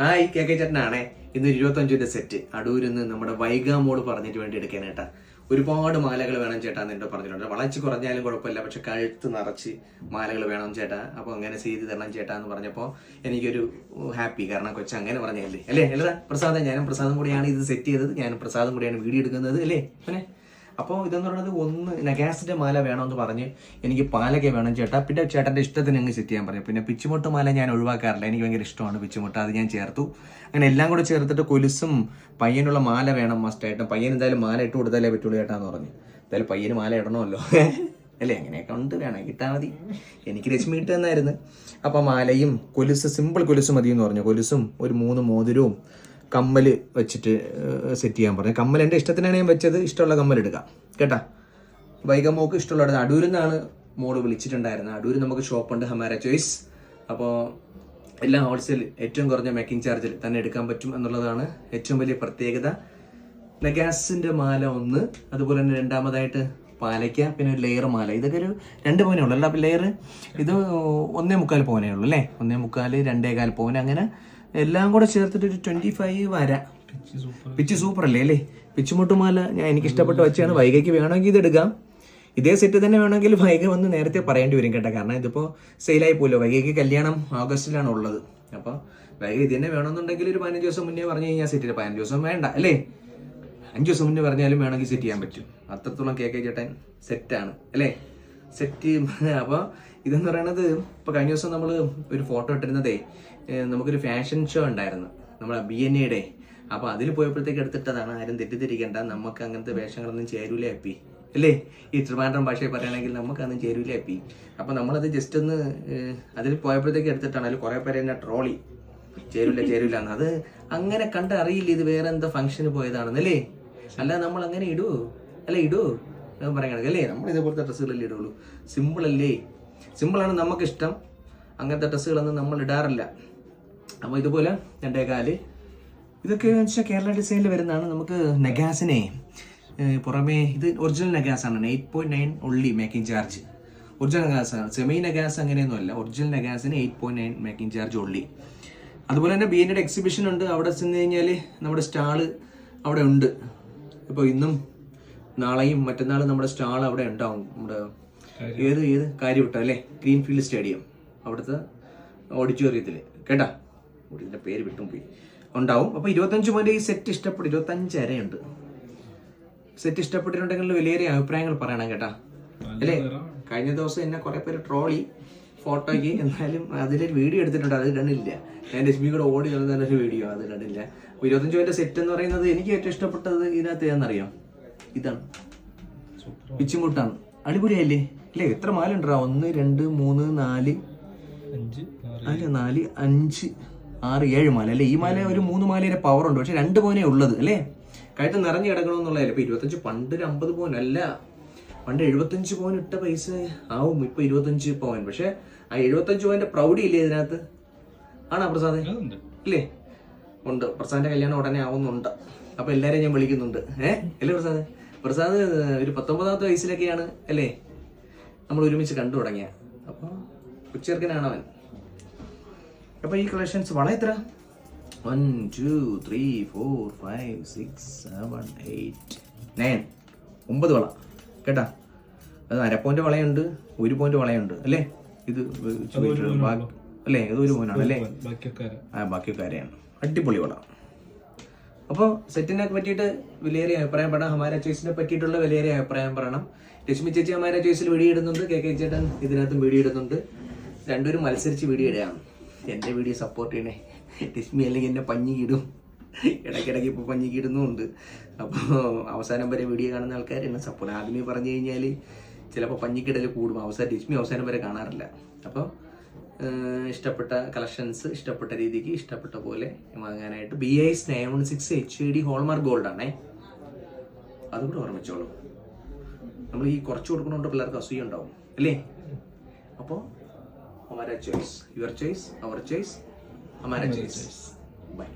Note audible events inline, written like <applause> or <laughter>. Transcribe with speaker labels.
Speaker 1: Hi K K ചേട്ടനാണേ. ഇന്ന് ഇരുപത്തഞ്ചിന്റെ set അടൂരിൽ നിന്ന് നമ്മുടെ വൈഗാമോട് പറഞ്ഞിട്ട് വേണ്ടി എടുക്കാൻ കേട്ടാ. ഒരുപാട് മാലകൾ വേണം ചേട്ടാ എന്നിട്ട് എന്നോട് പറഞ്ഞിട്ടുണ്ട്. വളച്ച് കുറഞ്ഞാലും കുഴപ്പമില്ല പക്ഷെ കഴുത്ത് നിറച്ച് മാലകൾ വേണം ചേട്ടാ. അപ്പൊ അങ്ങനെ ചെയ്ത് തരണം ചേട്ടാ എന്ന് പറഞ്ഞപ്പോൾ എനിക്കൊരു ഹാപ്പി. കാരണം കൊച്ചു അങ്ങനെ പറഞ്ഞല്ലേ അല്ലേ? അല്ലതാ പ്രസാദം. ഞാനും പ്രസാദം കൂടിയാണ് ഇത് സെറ്റ് ചെയ്തത്. ഞാനും പ്രസാദം കൂടിയാണ് വീഡിയോ എടുക്കുന്നത്. അല്ലേ? പിന്നെ അപ്പോൾ ഇതെന്ന് പറയുന്നത് ഒന്ന് നഗാസിന്റെ മാല വേണമെന്ന് പറഞ്ഞ് എനിക്ക് പാലൊക്കെ വേണം ചേട്ടാ. പിന്നെ ചേട്ടന്റെ ഇഷ്ടത്തിന് അങ്ങ് സെറ്റ് ചെയ്യാൻ പറഞ്ഞു പിന്നെ പിച്ചുമുട്ട് മാല ഞാൻ ഒഴിവാക്കാറില്ല. എനിക്ക് ഭയങ്കര ഇഷ്ടമാണ് പിച്ചുമുട്ട്. അത് ഞാൻ ചേർത്തു. അങ്ങനെ എല്ലാം കൂടെ ചേർത്തിട്ട് കൊലുസും പയ്യനുള്ള മാല വേണം മസ്റ്റായിട്ടും പയ്യൻ എന്തായാലും മാല ഇട്ട് കൊടുത്താലേ പറ്റുള്ളൂ ചേട്ടാ എന്ന് പറഞ്ഞു. എന്തായാലും പയ്യന് മാല ഇടണമല്ലോ. <laughs> അല്ലേ? അങ്ങനെയൊക്കെ ഉണ്ട്. വേണം. കിട്ടാൽ മതി. എനിക്ക് രശ്മി ഇട്ട് തന്നായിരുന്നു അപ്പം മാലയും കൊലുസ് സിമ്പിൾ കൊലുസ് മതി എന്ന് പറഞ്ഞു. കൊലുസും ഒരു മൂന്ന് മോതിരവും കമ്മൽ വെച്ചിട്ട് സെറ്റ് ചെയ്യാൻ പറഞ്ഞു. കമ്മൽ എന്റെ ഇഷ്ടത്തിനാണ് ഞാൻ വെച്ചത്. ഇഷ്ടമുള്ള കമ്മൽ എടുക്കാം. കേട്ടാ? വൈകമോക്ക് ഇഷ്ടമുള്ള അടൂരിൽ നിന്നാണ് മോൾ വിളിച്ചിട്ടുണ്ടായിരുന്നത്. അടൂരിൽ നമുക്ക് ഷോപ്പുണ്ട് ഹമാര ചോയ്സ് അപ്പോൾ എല്ലാ ഹോൾസെയിൽ ഏറ്റവും കുറഞ്ഞ മേക്കിംഗ് ചാർജിൽ തന്നെ എടുക്കാൻ പറ്റും എന്നുള്ളതാണ് ഏറ്റവും വലിയ പ്രത്യേകത. നഗാസിന്റെ മാല ഒന്ന് അതുപോലെ തന്നെ രണ്ടാമതായിട്ട് പാലയ്ക്ക പിന്നെ ഒരു ലെയർ മാല. ഇതൊക്കെ ഒരു രണ്ട് പവനേ ഉള്ളൂ. അല്ല അപ്പം ലെയർ ഇത് ഒന്നേ മുക്കാൽ പവനേ ഉള്ളൂ അല്ലേ? ഒന്നേ മുക്കാൽ രണ്ടേകാൽ പവൻ അങ്ങനെ എല്ലാം കൂടെ ചേർത്തിട്ട് ഒരു ട്വന്റി ഫൈവ് വരാം. Pitch super. അല്ലേ? അല്ലേ പിച്ചുമുട്ടുമാല ഞാൻ എനിക്ക് ഇഷ്ടപ്പെട്ട് വെച്ചാണ് വൈകയ്ക്ക് വേണമെങ്കിൽ ഇത് എടുക്കാം. ഇതേ സെറ്റ് തന്നെ വേണമെങ്കിൽ വൈക വന്ന് നേരത്തെ പറയേണ്ടി വരും കേട്ടോ. കാരണം ഇതിപ്പോൾ സെയിലായി പോലോ വൈകയ്ക്ക് കല്യാണം ഓഗസ്റ്റിലാണ് ഉള്ളത്. അപ്പോൾ വൈക ഇത് തന്നെ വേണമെന്നുണ്ടെങ്കിൽ ഒരു പതിനഞ്ച് ദിവസം മുന്നേ പറഞ്ഞു കഴിഞ്ഞാൽ സെറ്റ് ചെയ്യാം. പതിനഞ്ച് ദിവസം വേണ്ട അല്ലേ? അഞ്ച് ദിവസം മുന്നേ പറഞ്ഞാലും വേണമെങ്കിൽ സെറ്റ് ചെയ്യാൻ പറ്റും. അത്രത്തോളം കെ കെ ചേട്ടൻ സെറ്റാണ് അല്ലേ? സെറ്റ് <laughs> അപ്പോൾ ഇതെന്ന് പറയണത് ഇപ്പോൾ കഴിഞ്ഞ ദിവസം നമ്മൾ ഒരു ഫോട്ടോ ഇട്ടിരുന്നതേ നമുക്കൊരു ഫാഷൻ ഷോ ഉണ്ടായിരുന്നു. നമ്മളെ ബി എൻ എയുടെ അപ്പോൾ അതിൽ പോയപ്പോഴത്തേക്ക് എടുത്തിട്ടതാണ് ആരും തെറ്റിദ്ധരിക്കേണ്ട. നമുക്ക് അങ്ങനത്തെ വേഷങ്ങളൊന്നും ചേരൂല അപ്പി. അല്ലേ? ഈ ട്രിവാൻഡ്രം ഭാഷയിൽ പറയുകയാണെങ്കിൽ നമുക്കതൊന്നും ചേരൂല അപ്പി. അപ്പോൾ നമ്മളത് ജസ്റ്റ് ഒന്ന് അതിൽ പോയപ്പോഴത്തേക്ക് എടുത്തിട്ടാണ് അതിൽ കുറേ പേര് ട്രോളി ചേരൂല ചേരൂല എന്ന്. അത് അങ്ങനെ കണ്ട് അറിയില്ല ഇത് വേറെ എന്താ ഫംഗ്ഷന് പോയതാണെന്നല്ലേ അല്ല? നമ്മൾ അങ്ങനെ ഇടൂ. അല്ല ഇടൂ. എന്ന് പറയണത് അല്ലേ? നമ്മൾ ഇതേപോലത്തെ ഡ്രസ്സുകളല്ലേ ഇടുള്ളൂ. സിമ്പിൾ അല്ലേ? സിമ്പിളാണ് നമുക്കിഷ്ടം. അങ്ങനത്തെ ഡ്രസ്സുകളൊന്നും നമ്മൾ ഇടാറില്ല. അപ്പോൾ ഇതുപോലെ രണ്ടേ കാൽ. ഇതൊക്കെ എന്ന് വെച്ചാൽ കേരള ഡിസൈനിൽ വരുന്നതാണ്. നമുക്ക് നെഗാസിനെ പുറമേ ഇത് ഒറിജിനൽ നെഗാസാണ്. എയ്റ്റ് പോയിന്റ് നയൻ ഒള്ളി മേക്കിംഗ് ചാർജ് ഒറിജിനൽ നെഗാസാണ്. സെമി നെഗാസ് അങ്ങനെയൊന്നും അല്ല original നെഗാസിന് eight point nine making charge only അതുപോലെ തന്നെ ബി എന്റെ എക്സിബിഷൻ ഉണ്ട്. അവിടെ ചെന്ന് കഴിഞ്ഞാൽ നമ്മുടെ സ്റ്റാൾ അവിടെ ഉണ്ട്. ഇപ്പോൾ ഇന്നും നാളെയും മറ്റന്നാളും നമ്മുടെ സ്റ്റാൾ അവിടെ ഉണ്ടാവും. നമ്മുടെ ഏത് ഏത്? കാര്യവട്ടം അല്ലേ? ഗ്രീൻഫീൽഡ് സ്റ്റേഡിയം അവിടുത്തെ ഓഡിറ്റോറിയത്തിൽ കേട്ടാ? ഇതിന്റെ പേര് വിട്ടും പോയി. ഉണ്ടാവും. അപ്പോൾ ഇരുപത്തഞ്ച് മുതൽ ഈ സെറ്റ് ഇഷ്ടപ്പെട്ടു ഇരുപത്തഞ്ച് അരയുണ്ട്. സെറ്റ് ഇഷ്ടപ്പെട്ടിട്ടുണ്ടെങ്കിൽ വലിയ അഭിപ്രായങ്ങൾ പറയണം കേട്ടാ. അല്ലേ? കഴിഞ്ഞ ദിവസം എന്നെ കുറെ പേര് ട്രോളി ഫോട്ടോയ്ക്ക് എന്നാലും അതിലൊരു വീഡിയോ എടുത്തിട്ടുണ്ട്. അത് രണ്ടില്ല ഞാൻ രശ്മി കൂടെ ഓടി നടന്ന ഒരു വീഡിയോ അത് രണ്ടില്ല അപ്പോൾ ഇരുപത്തഞ്ച് മുതൽ സെറ്റ് എന്ന് പറയുന്നത് എനിക്ക് ഏറ്റവും ഇഷ്ടപ്പെട്ടത് ഇതിനകത്ത് ഏതെന്നറിയാം ഇതാണ്. പിച്ചുമുട്ടാണ്. അടിപൊളിയല്ലേ? അല്ലേ? എത്ര മാല ഉണ്ടാ ഒന്ന് രണ്ട് മൂന്ന് നാല്. അല്ല നാല് അഞ്ച്. ആറ് ഏഴ് മാല അല്ലേ? ഈ മാല ഒരു മൂന്ന് മാലയുടെ പവർ ഉണ്ട്. പക്ഷെ രണ്ട് പോനെ ഉള്ളത് അല്ലേ? കഴുത്ത് നിറഞ്ഞു കിടക്കണമെന്നുള്ളതല്ല. ഇപ്പൊ ഇരുപത്തഞ്ച് പണ്ട് ഒരു അമ്പത് പോൻ അല്ല. പണ്ട് എഴുപത്തഞ്ച് പോൻ ഇട്ട പൈസ ആവും. ഇപ്പൊ ഇരുപത്തഞ്ച് പോൻ പക്ഷെ ആ എഴുപത്തഞ്ച് പോയിന്റെ പ്രൗഢി ഇല്ലേ ഇതിനകത്ത്? ആണോ പ്രസാദ്? ഇല്ലേ? ഉണ്ട്. പ്രസാദിന്റെ കല്യാണം ഉടനെ ആവുന്നുണ്ട്. അപ്പൊ എല്ലാരെയും ഞാൻ വിളിക്കുന്നുണ്ട്. ഏഹ് അല്ലേ പ്രസാദ്? പ്രസാദ് ഒരു പത്തൊമ്പതാമത്തെ വയസ്സിലൊക്കെയാണ് അല്ലേ? നമ്മൾ ഒരുമിച്ച് കണ്ടു തുടങ്ങിയ. അപ്പൊ ഉച്ചേർക്കനാണ് അവൻ. അപ്പൊ ഈ കളക്ഷൻസ് വള എത്ര? One two three four five six seven eight nine ഒമ്പത് വള. കേട്ടാ? അത് അര പോയിന്റ് വളയുണ്ട് ഒരു പോയിന്റ് വളയുണ്ട് അല്ലേ? ഇത് അല്ലേ? ഇത് ഒരു പോയിന്റാണ് അല്ലേ? ആ ബാക്കിയൊക്കാരെയാണ് അടിപൊളി വള. അപ്പോൾ സെറ്റിനെ പറ്റിയിട്ട് വിലയേറിയ അഭിപ്രായം പറയണം. ഹമാര ചോയ്സിനെ പറ്റിയിട്ടുള്ള വിലയേറിയ അഭിപ്രായം പറയണം. രശ്മി ചേച്ചി ഹമാര ചോയ്സിൽ വീഡിയോ ഇടുന്നുണ്ട്. കെ കെ ചേട്ടൻ ഇതിനകത്തും വീഡിയോ ഇടുന്നുണ്ട്. രണ്ടുപേരും മത്സരിച്ച് വീഡിയോ ഇടുകയാണ്. എന്റെ വീഡിയോ സപ്പോർട്ട് ചെയ്യണേ. രശ്മി അല്ലെങ്കിൽ എന്നെ പഞ്ഞിക്കിടും ഇടയ്ക്കിടയ്ക്ക് ഇപ്പോൾ പഞ്ഞിക്കിടുന്നുമുണ്ട് അപ്പോൾ അവസാനം വരെ വീഡിയോ കാണുന്ന ആൾക്കാർ എന്നെ സപ്പോർട്ട് ആദ്യമേ പറഞ്ഞു കഴിഞ്ഞാൽ ചിലപ്പോൾ പഞ്ഞിക്കിടൽ കൂടും. അവസാനം രശ്മി അവസാനം വരെ കാണാറില്ല. അപ്പോൾ ഇഷ്ടപ്പെട്ട കളക്ഷൻസ് ഇഷ്ടപ്പെട്ട രീതിക്ക് ഇഷ്ടപ്പെട്ട പോലെ വാങ്ങാനായിട്ട് B I nine one six H I D hallmark gold ആണേ. അതുകൂടെ ഓർമ്മിച്ചോളൂ. നമ്മൾ ഈ കുറച്ച് കൊടുക്കണോണ്ട് പിള്ളേർക്ക് അസൂയ ഉണ്ടാവും. അല്ലേ? അപ്പോൾ हमारा choice your choice our choice हमारा चॉइस बाय